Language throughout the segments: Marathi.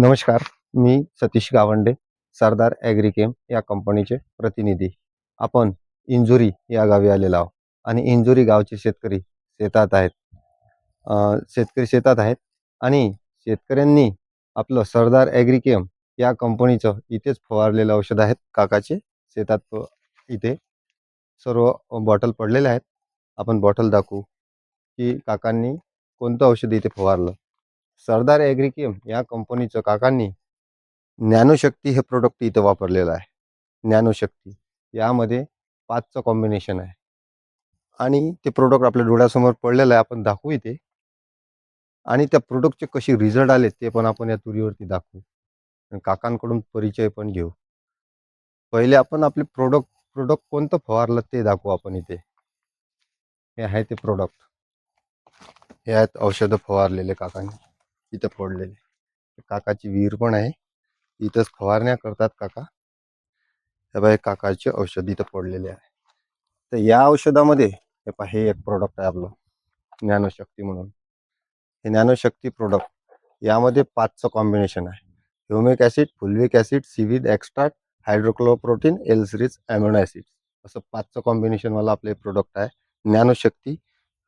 नमस्कार मी सतीश गावंडे सरदार ॲग्रिकेम या कंपनीचे प्रतिनिधी. आपण इंजुरी या गावी आलेलो आहोत आणि इंजुरी गावचे शेतकरी शेतात आहेत. शेतकरी शेतात आहेत आणि शेतकऱ्यांनी आपलं सरदार ॲग्रिकेम या कंपनीचं इथेच फवारलेलं औषध आहेत. काकाचे शेतात इथे सर्व बॉटल पडलेल्या आहेत. आपण बॉटल दाखवू की काकांनी कोणतं औषध इथे फवारलं. सरदार ॲग्रिकेम या कंपनीचं काकांनी ज्ञानोशक्ती हे प्रोडक्ट इथं वापरलेलं आहे. ज्ञानोशक्ती. यामध्ये पाचचं कॉम्बिनेशन आहे. आणि ते प्रोडक्ट आपल्या डोळ्यासमोर पडलेलं आहे. आपण दाखवू इथे. आणि त्या प्रोडक्टचे कसे रिझल्ट आले ते पण आपण या तुरीवरती दाखवू. काकांकडून परिचय पण घेऊ. पहिले आपण आपले प्रोडक्ट प्रोडक्ट कोणतं फवारलं ते दाखवू आपण इथे. हे आहे ते प्रोडक्ट हे आहेत औषधं फवारलेले काकांनी. इथं फोडलेले. काकाची विहीर पण आहे. इथंच फवारण्या करतात काका. हे बघा काकाचे औषध इथं फोडलेले आहे. तर या औषधामध्ये हे पहा हे एक प्रोडक्ट आहे आपलं. ज्ञानशक्ती म्हणून. हे ज्ञानशक्ती प्रोडक्ट यामध्ये पाचचं कॉम्बिनेशन आहे. Humic acid fulvic acid seaweed extract हायड्रोक्लोप्रोटीन L series amino acid असं पाचचं कॉम्बिनेशनवाला हे प्रोडक्ट आहे. ज्ञानशक्ती.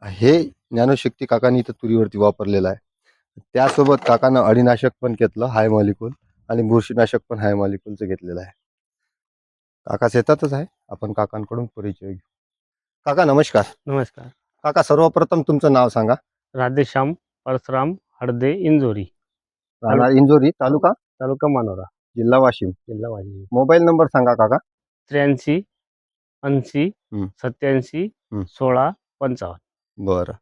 हे ज्ञानशक्ती काकांनी इथं तुरीवरती वापरलेलं आहे. त्यासोबत काकानं अळीनाशक पण घेतलं हाय मॉलिक्यूल आणि बुरशीनाशक पण हाय मॉलिक्यूलचं घेतलेलं आहे. काका शेतातच आहे. आपण काकांकडून परिचय घेऊ. काका नमस्कार. नमस्कार. काका सर्वप्रथम तुमचं नाव सांगा. राधेश्याम परशुराम हळदे इंजोरी. राहणार इंजोरी तालुका? तालुका मानोरा. जिल्हा वाशिम. जिल्हा वाशिम. मोबाईल नंबर सांगा काका. त्र्याऐंशी ऐंशी हं. सत्याऐंशी हं. सोळा पंचावन्न. बरं.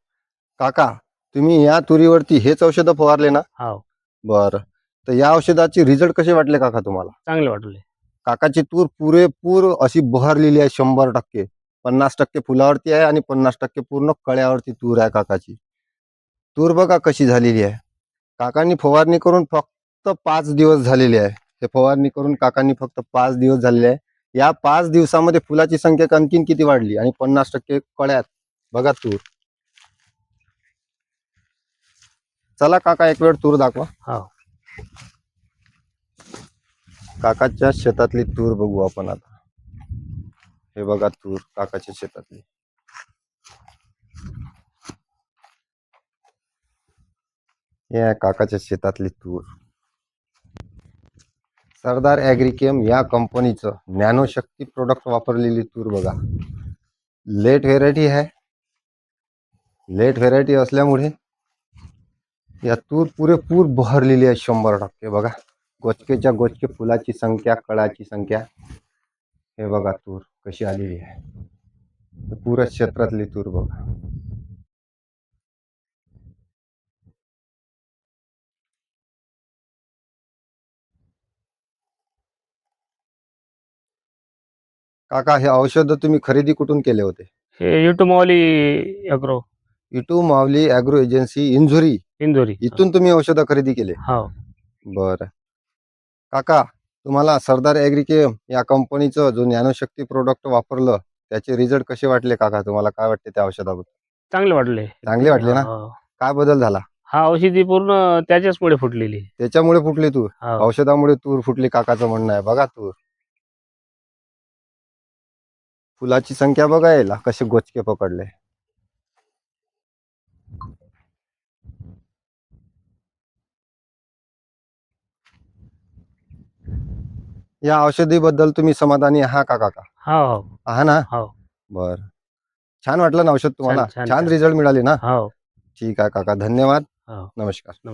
काका तुम्ही या तुरीवरती हेच औषधं फवारले ना? हाव बरं. तर या औषधाचे रिझल्ट कसे वाटले काका तुम्हाला? चांगले वाटले. काकाची तूर पुरेपूर अशी बहरलेली आहे शंभर टक्के. पन्नास टक्के फुलावरती आहे आणि पन्नास टक्के पूर्ण कळ्यावरती तूर आहे काकाची. तूर बघा कशी झालेली आहे. काकांनी फवारणी करून फक्त पाच दिवस झालेले आहे. हे फवारणी करून काकांनी फक्त पाच दिवस झालेले आहे. या पाच दिवसामध्ये फुलाची संख्या आणखीन किती वाढली? आणि पन्नास टक्के कळ्यात. बघा तूर. चला काका एक वेळ तूर दाखवा. हाव काकाच्या शेतातली तूर बघू आपण आता. हे बघा तूर काकाच्या शेतातली. हे काकाच्या शेतातली तूर सरदार ॲग्रिकेम या कंपनीचं ज्ञानशक्ती प्रोडक्ट वापरलेली तूर बघा. लेट व्हेरायटी आहे. लेट व्हेरायटी असल्यामुळे या तूर पुरेपूर बहरलेली आहे शंभर टक्के बघा गोचकेच्या गोचके फुलाची संख्या कळाची संख्या। हे बघा तूर कशी आलेली आहे तर पुऱ्या क्षेत्रातली तूर बघा। काका हे औषध तुम्ही खरेदी कुठून केले होते? हे युट्यूब मावली अग्रो इटू मावली ॲग्रो एजन्सी इंझुरी. इंदोरी. इथून तुम्ही औषधं खरेदी केले? हाव बरं. काका तुम्हाला सरदार ॲग्रिकेम या कंपनीचं जो ज्ञानशक्ती प्रोडक्ट वापरलं त्याचे रिझल्ट कसे वाटले काका? तुम्हाला काय वाटते त्या औषधाबद्दल? चांगले वाटले. चांगले वाटले ना? हाव. काय बदल झाला? हा औषधी पूर्ण त्याच्याचमुळे फुटलेली. त्याच्यामुळे फुटली तूर? हाव औषधामुळे तूर फुटली काकाचं म्हणणं आहे. बघा तूर. फुलाची संख्या बघा याला कसे गोचके पकडले. या औषधीबद्दल तुम्ही समाधानी आहा का काका? हाव हाव आहा ना? हाव बर. छान वाटलं ना औषध तुम्हाला? छान, छान. छान. रिझल्ट मिळाले ना? ठीक आहे काका. धन्यवाद. नमस्कार.